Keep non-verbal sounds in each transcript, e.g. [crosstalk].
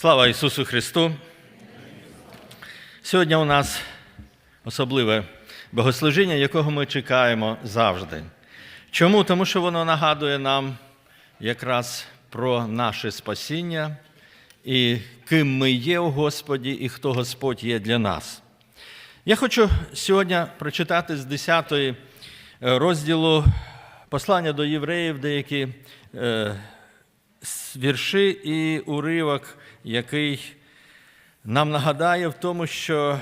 Слава Ісусу Христу! Сьогодні у нас особливе богослужіння, якого ми чекаємо завжди. Чому? Тому що воно нагадує нам якраз про наше спасіння і ким ми є у Господі, і хто Господь є для нас. Я хочу сьогодні прочитати з 10 розділу послання до євреїв деякі е, вірші і уривок, який нам нагадає в тому, що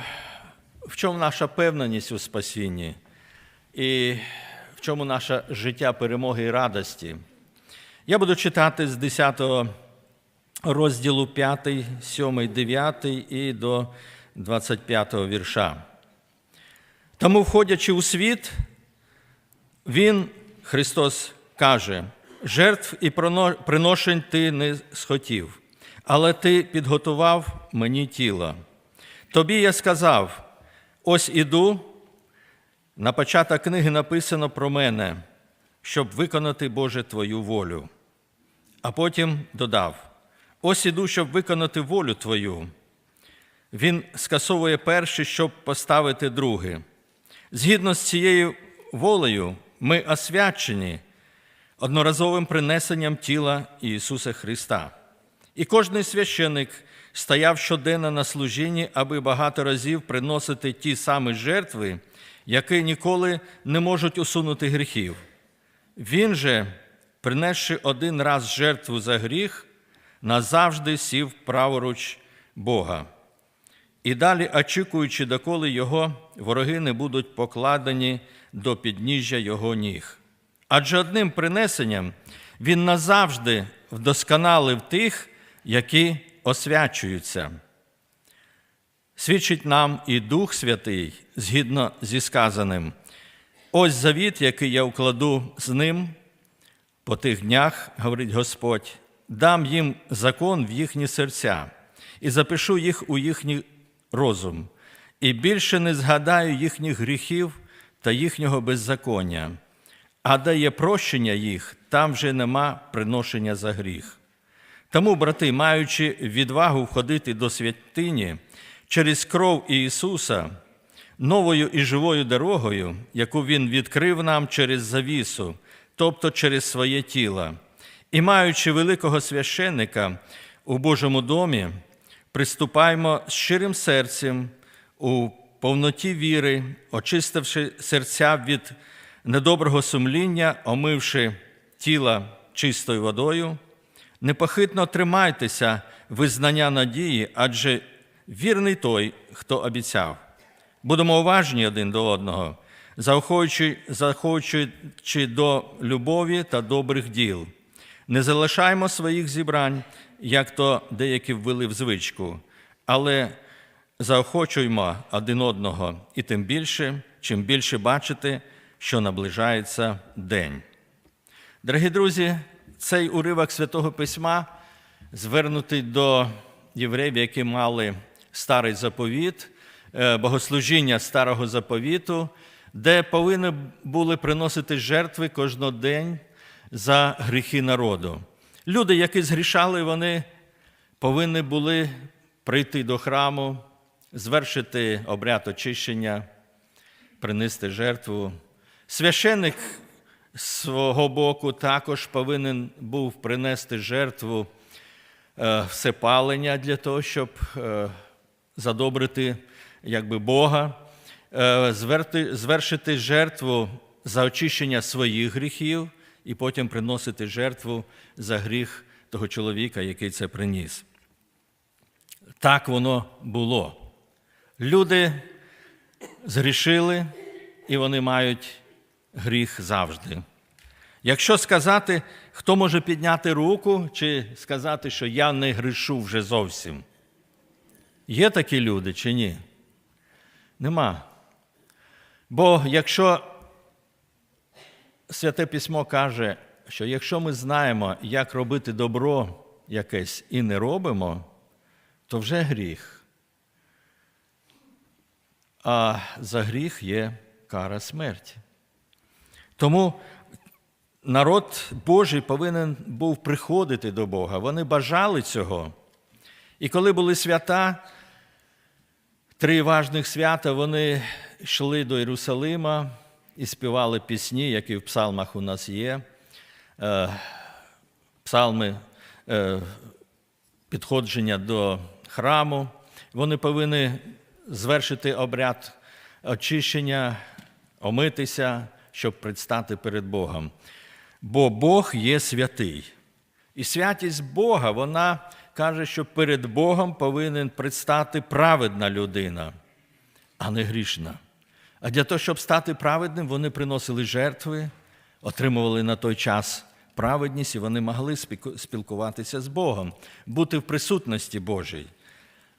в чому наша певненість у спасінні і в чому наше життя перемоги і радості. Я буду читати з 10 розділу 5, 7, 9 і до 25 вірша. Тому, входячи у світ, Він, Христос, каже, жертв і приношень ти не схотів, але ти підготував мені тіло. Тобі я сказав: ось іду, на початок книги написано про мене, щоб виконати Боже Твою волю. А потім додав: ось іду, щоб виконати волю Твою. Він скасовує перше, щоб поставити друге. Згідно з цією волею, ми освячені одноразовим принесенням тіла Ісуса Христа. І кожний священик стояв щоденно на служінні, аби багато разів приносити ті самі жертви, які ніколи не можуть усунути гріхів. Він же, принесши один раз жертву за гріх, назавжди сів праворуч Бога. І далі, очікуючи, доколи його вороги не будуть покладені до підніжжя його ніг. Адже одним принесенням він назавжди вдосконалив тих, які освячуються. Свідчить нам і Дух Святий, згідно зі сказаним. Ось завіт, який я укладу з ним по тих днях, говорить Господь, дам їм закон в їхні серця і запишу їх у їхній розум, і більше не згадаю їхніх гріхів та їхнього беззаконня, а де є прощення їх, там вже нема приношення за гріх. Тому, брати, маючи відвагу входити до святині через кров Ісуса, новою і живою дорогою, яку Він відкрив нам через завісу, тобто через своє тіло, і маючи великого священника у Божому домі, приступаємо з щирим серцем у повноті віри, очистивши серця від недоброго сумління, омивши тіла чистою водою, непохитно тримайтеся визнання надії, адже вірний той, хто обіцяв. Будемо уважні один до одного, заохочуючи до любові та добрих діл. Не залишаймо своїх зібрань, як то деякі ввели в звичку, але заохочуймо один одного і тим більше, чим більше бачите, що наближається день. Дорогі друзі, цей уривок Святого Письма звернутий до євреїв, які мали старий заповіт, богослужіння старого заповіту, де повинні були приносити жертви кожен день за гріхи народу. Люди, які згрішали, вони повинні були прийти до храму, звершити обряд очищення, принести жертву. Священник з свого боку також повинен був принести жертву всепалення для того, щоб задобрити якби, Бога, звершити жертву за очищення своїх гріхів і потім приносити жертву за гріх того чоловіка, який це приніс. Так воно було. Люди згрішили, і вони мають гріх завжди. Якщо сказати, хто може підняти руку, чи сказати, що я не грішу вже зовсім, є такі люди чи ні? Нема. Бо якщо Святе Письмо каже, що якщо ми знаємо, як робити добро якесь і не робимо, то вже гріх. А за гріх є кара смерті. Тому народ Божий повинен був приходити до Бога. Вони бажали цього. І коли були свята, три важних свята, вони йшли до Єрусалима і співали пісні, які в псалмах у нас є. Е, Псалми е, підходження до храму. Вони повинні звершити обряд очищення, омитися, щоб предстати перед Богом. Бо Бог є святий. І святість Бога, вона каже, що перед Богом повинен предстати праведна людина, а не грішна. А для того, щоб стати праведним, вони приносили жертви, отримували на той час праведність, і вони могли спілкуватися з Богом, бути в присутності Божій.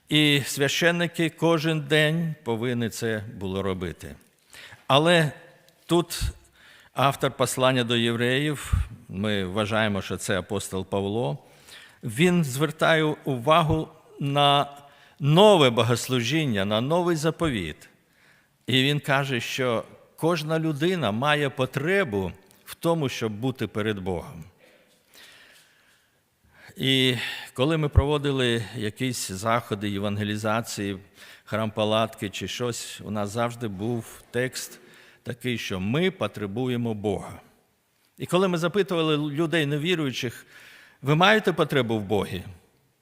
І священники кожен день повинні це було робити. Але тут автор послання до євреїв, ми вважаємо, що це апостол Павло, він звертає увагу на нове богослужіння, на новий заповіт. І він каже, що кожна людина має потребу в тому, щоб бути перед Богом. І коли ми проводили якісь заходи евангелізації, храм палатки чи щось, у нас завжди був текст такий, що ми потребуємо Бога. І коли ми запитували людей невіруючих, ви маєте потребу в Богі?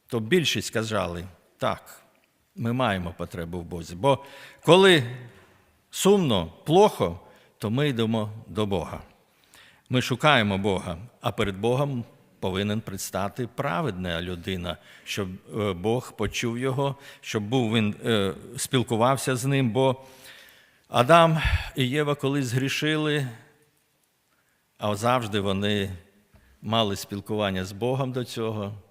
То більшість сказали, так, ми маємо потребу в Бозі. Бо коли сумно, плохо, то ми йдемо до Бога. Ми шукаємо Бога, а перед Богом повинен предстати праведна людина, щоб е, Бог почув його, щоб був він е, спілкувався з ним. Бо Адам і Єва колись згрішили, а завжди вони мали спілкування з Богом до цього.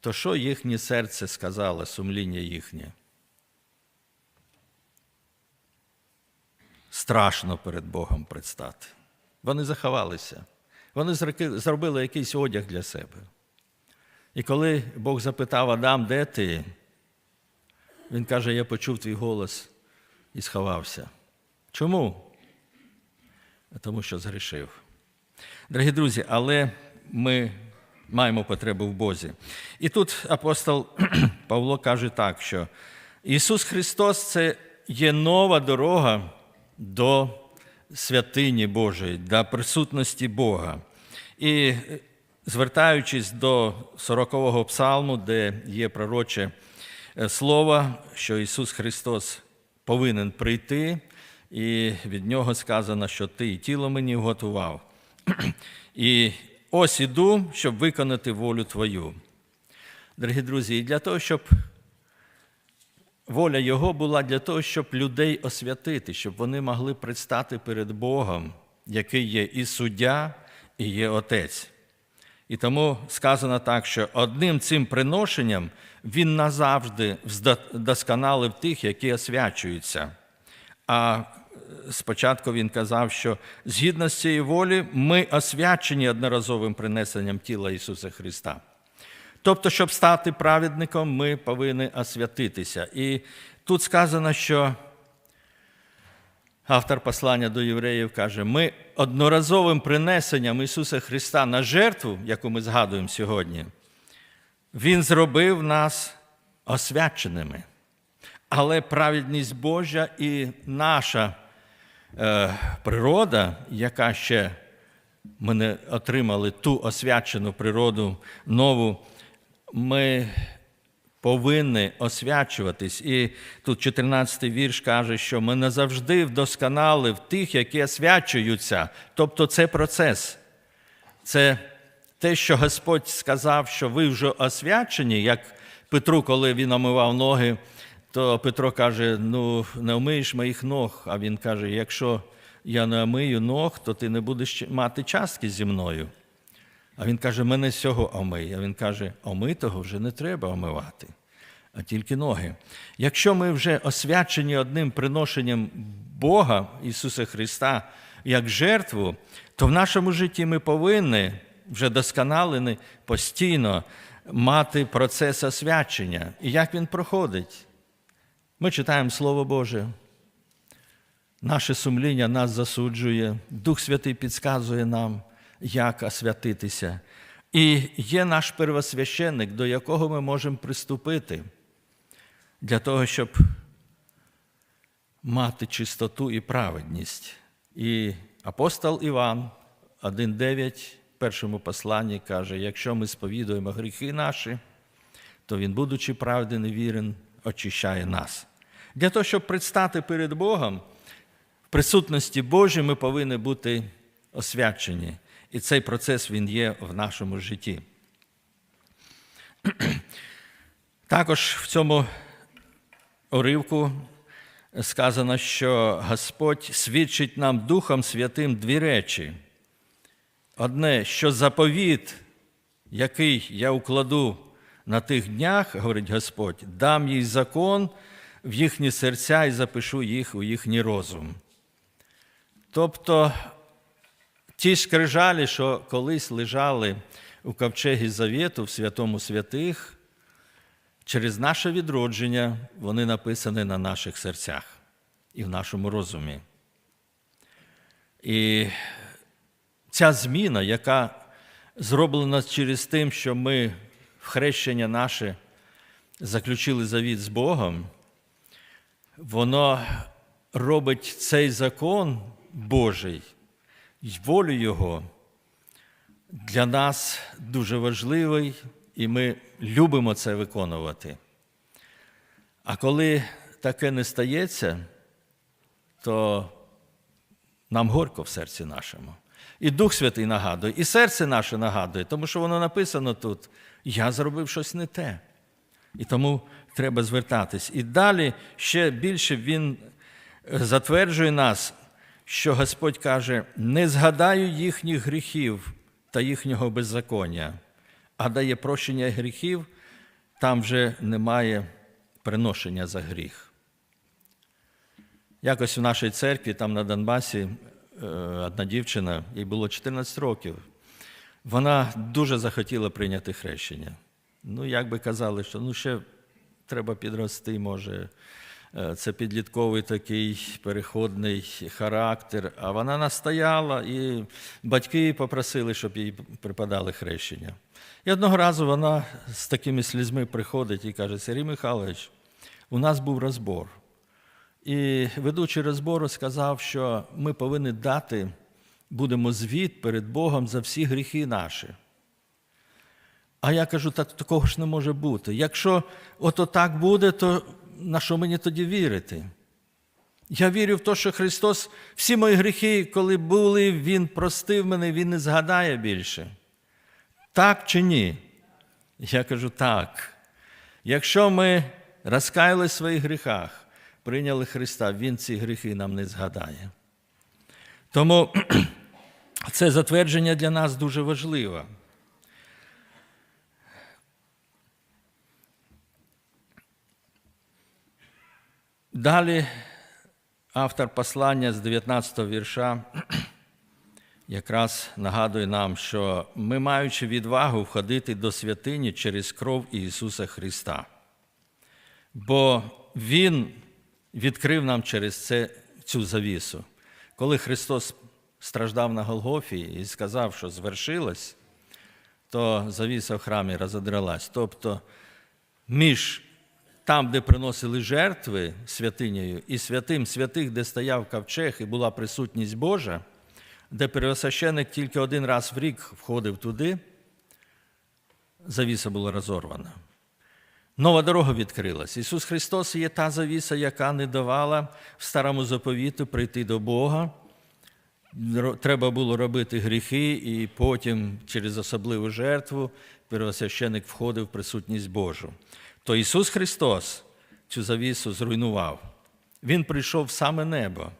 То що їхнє серце сказало, сумління їхнє? Страшно перед Богом предстати. Вони заховалися. Вони зробили якийсь одяг для себе. І коли Бог запитав Адам, де ти? Він каже: Я почув твій голос і сховався. Чому? Тому що згрішив. Дорогі друзі, але ми маємо потребу в Бозі. І тут апостол [clears throat] Павло каже так, що Ісус Христос це є нова дорога до святині Божої, до присутності Бога. І звертаючись до 40-го псалму, де є пророче е, слово, що Ісус Христос повинен прийти, і від Нього сказано, що Ти і тіло мені готував. І ось іду, щоб виконати волю Твою. Дорогі друзі, для того, щоб воля Його була для того, щоб людей освятити, щоб вони могли предстати перед Богом, який є і суддя, і є Отець. І тому сказано так, що одним цим приношенням він назавжди вдосконалив тих, які освячуються. А спочатку він казав, що згідно з цією волі ми освячені одноразовим принесенням тіла Ісуса Христа. Тобто, щоб стати праведником, ми повинні освятитися. І тут сказано, що автор послання до євреїв каже: ми одноразовим принесенням Ісуса Христа на жертву, яку ми згадуємо сьогодні, Він зробив нас освяченими. Але праведність Божа і наша е, природа, яка ще ми не отримали ту освячену природу нову, ми повинні освячуватись. І тут 14 й вірш каже, що ми не завжди вдосконали в тих, які освячуються. Тобто це процес. Це те, що Господь сказав, що ви вже освячені, як Петру, коли він омивав ноги, то Петро каже: ну, не омиєш моїх ног. А він каже: якщо я не омию ног, то ти не будеш мати частки зі мною. А він каже, мене цього омий. А він каже, омитого вже не треба омивати, а тільки ноги. Якщо ми вже освячені одним приношенням Бога Ісуса Христа як жертву, то в нашому житті ми повинні вже досконалені постійно мати процес освячення. І як він проходить? Ми читаємо Слово Боже. Наше сумління нас засуджує, Дух Святий підказує нам, як освятитися. І є наш первосвященник, до якого ми можемо приступити для того, щоб мати чистоту і праведність. І апостол Іван 1,9 в першому посланні каже: якщо ми сповідуємо гріхи наші, то Він, будучи правден і вірен, очищає нас. Для того, щоб предстати перед Богом, в присутності Божій ми повинні бути освячені. І цей процес він є в нашому житті. Також в цьому уривку сказано, що Господь свідчить нам Духом Святим дві речі. Одне, що заповіт, який я укладу на тих днях, говорить Господь, дам їй закон в їхні серця і запишу їх у їхній розум. Тобто ті скрижалі, що колись лежали у ковчегі Завєту в святому святих, через наше відродження вони написані на наших серцях і в нашому розумі. І ця зміна, яка зроблена через тим, що ми в хрещення наше заключили завіт з Богом, воно робить цей закон Божий волю Його для нас дуже важливий, і ми любимо це виконувати. А коли таке не стається, то нам горько в серці нашому. І Дух Святий нагадує, і серце наше нагадує, тому що воно написано тут: я зробив щось не те. І тому треба звертатись. І далі ще більше Він затверджує нас, що Господь каже: не згадаю їхніх гріхів та їхнього беззаконня, а дає прощення гріхів, там вже немає приношення за гріх. Якось в нашій церкві, там на Донбасі, одна дівчина, їй було 14 років, вона дуже захотіла прийняти хрещення. Ну, як би казали, що ну ще треба підрости, може, це підлітковий такий переходний характер. А вона настояла, і батьки попросили, щоб їй припадали хрещення. І одного разу вона з такими слізьми приходить і каже: Сергій Михайлович, у нас був розбор. І ведучий розбору сказав, що ми повинні дати, будемо звіт перед Богом за всі гріхи наші. А я кажу, так такого ж не може бути. Якщо ото так буде, то на що мені тоді вірити? Я вірю в те, що Христос всі мої гріхи, коли були, Він простив мене, Він не згадає більше. Так чи ні? Я кажу так. Якщо ми розкаялись в своїх гріхах, прийняли Христа, Він ці гріхи нам не згадає. Тому [clears throat] це затвердження для нас дуже важливе. Далі автор послання з 19 вірша якраз нагадує нам, що ми, маючи відвагу входити до святині через кров Ісуса Христа, бо Він відкрив нам через це цю завісу. Коли Христос страждав на Голгофі і сказав, що звершилось, то завіса в храмі розодралась. Тобто між там, де приносили жертви святинею, і святим святих, де стояв ковчег і була присутність Божа, де первосвященик тільки один раз в рік входив туди, завіса була розорвана. Нова дорога відкрилась. Ісус Христос є та завіса, яка не давала в старому заповіту прийти до Бога. Треба було робити гріхи, і потім через особливу жертву первосвященик входив в присутність Божу. То Ісус Христос цю завісу зруйнував. Він прийшов в саме небо.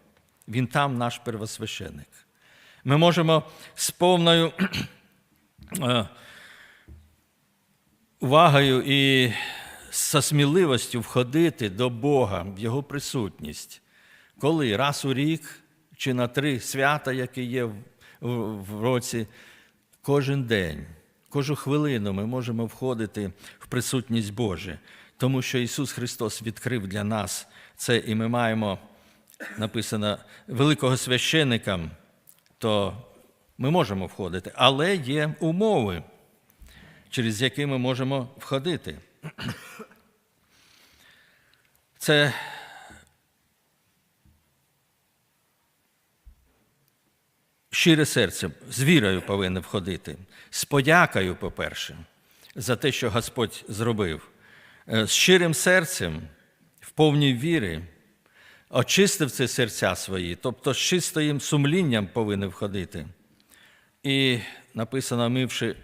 Він там наш первосвященик. Ми можемо з повною [clears throat] увагою і з сміливістю входити до Бога в Його присутність, коли раз у рік чи на три свята, які є в році, кожен день. Кожну хвилину ми можемо входити в присутність Божу, тому що Ісус Христос відкрив для нас це, і ми маємо написано великого священика, то ми можемо входити, але є умови. через які ми можемо входити. Це щире серце з вірою повинне входити, з подякою, по-перше, за те, що Господь зробив, Е, з щирим серцем, в повній вірі, очистив ці серця свої, тобто з чистим сумлінням повинен входити. І написано, мивши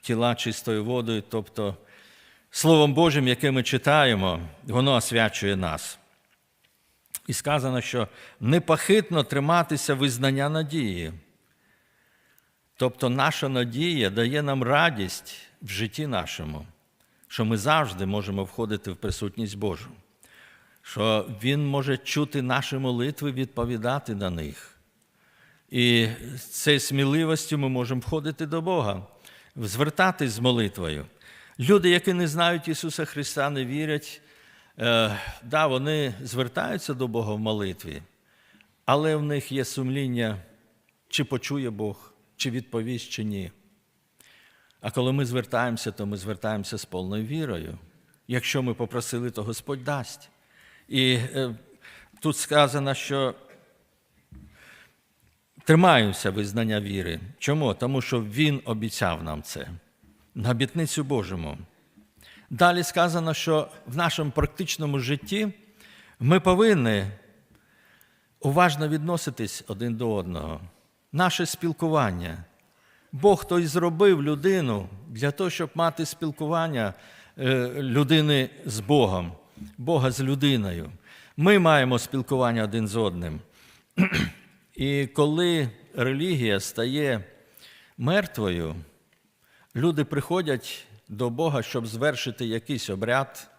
тіла чистою водою, тобто Словом Божим, яке ми читаємо, воно освячує нас. І сказано, що непохитно триматися визнання надії. Тобто наша надія дає нам радість в житті нашому, що ми завжди можемо входити в присутність Божу, що Він може чути наші молитви, відповідати на них. І з цією сміливістю ми можемо входити до Бога, звертатись з молитвою. Люди, які не знають Ісуса Христа, не вірять, е, да, вони звертаються до Бога в молитві, але в них є сумління, чи почує Бог, чи відповість, чи ні. А коли ми звертаємося, то ми звертаємося з повною вірою. Якщо ми попросили, то Господь дасть. І е, тут сказано, що тримаємося визнання віри. Чому? Тому що Він обіцяв нам це на обітницю Божому. Далі сказано, що в нашому практичному житті ми повинні уважно відноситись один до одного. Наше спілкування. Бог той зробив людину для того, щоб мати спілкування е, людини з Богом, Бога з людиною. Ми маємо спілкування один з одним. І коли релігія стає мертвою, люди приходять до Бога, щоб звершити якийсь обряд,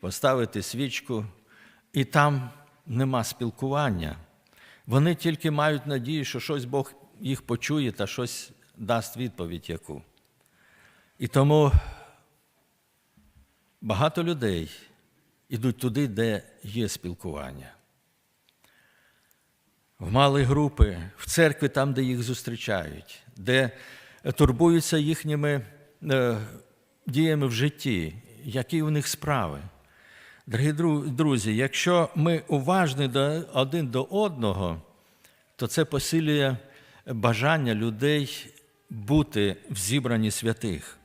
поставити свічку, і там нема спілкування. Вони тільки мають надію, що щось Бог їх почує та щось дасть відповідь яку. І тому багато людей йдуть туди, де є спілкування. В малі групи, в церкві, там, де їх зустрічають, де турбуються їхніми е, діями в житті, які у них справи. Дорогі друзі, якщо ми уважні один до одного, то це посилює бажання людей бути в зібранні святих.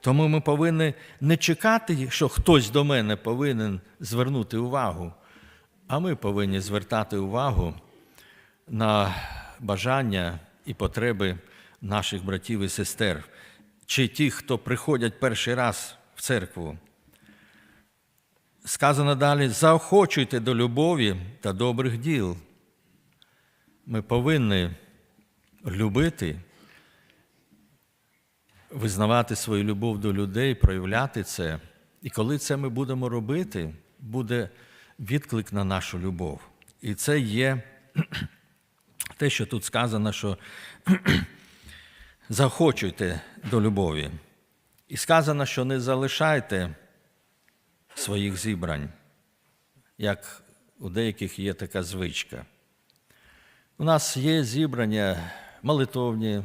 Тому ми повинні не чекати, що хтось до мене повинен звернути увагу, а ми повинні звертати увагу на бажання і потреби наших братів і сестер, чи ті, хто приходять перший раз в церкву. Сказано далі: заохочуйте до любові та добрих діл. Ми повинні любити, визнавати свою любов до людей, проявляти це. І коли це ми будемо робити, буде відклик на нашу любов. І це є те, що тут сказано, що захочуйте до любові. І сказано, що не залишайте своїх зібрань, як у деяких є така звичка. У нас є зібрання молитовні,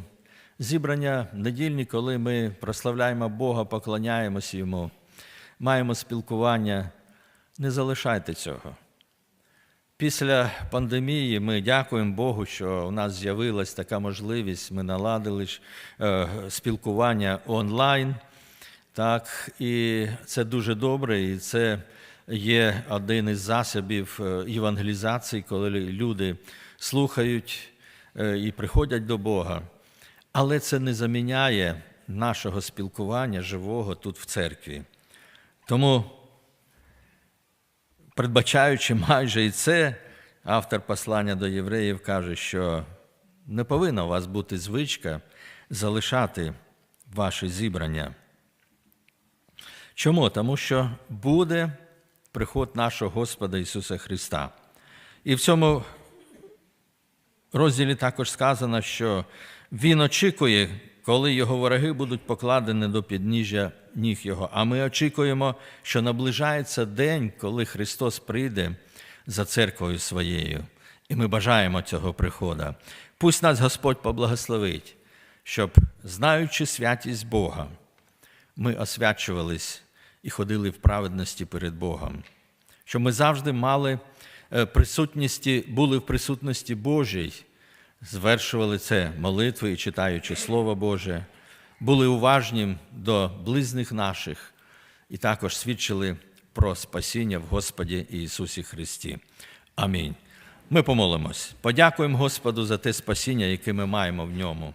зібрання недільні, коли ми прославляємо Бога, поклоняємося Йому, маємо спілкування. Не залишайте цього. Після пандемії ми дякуємо Богу, що у нас з'явилась така можливість. Ми наладили е, спілкування онлайн. Так, І це дуже добре, і це є один із засобів е, євангелізації, коли люди слухають е, і приходять до Бога. Але це не заміняє нашого спілкування живого тут в церкві. Тому передбачаючи майже і це, автор послання до євреїв каже, що не повинна у вас бути звичка залишати ваші зібрання. Чому? Тому що буде приход нашого Господа Ісуса Христа. І в цьому розділі також сказано, що Він очікує, коли його вороги будуть покладені до підніжжя ніг Його. А ми очікуємо, що наближається день, коли Христос прийде за церквою своєю. І ми бажаємо цього приходу. Пусть нас Господь поблагословить, щоб, знаючи святість Бога, ми освячувались і ходили в праведності перед Богом, щоб ми завжди мали е, присутності, були в присутності Божій, звершували це молитви читаючи Слово Боже, були уважні до близьких наших і також свідчили про спасіння в Господі Ісусі Христі. Амінь. Ми помолимось. Подякуємо Господу за те спасіння, яке ми маємо в ньому.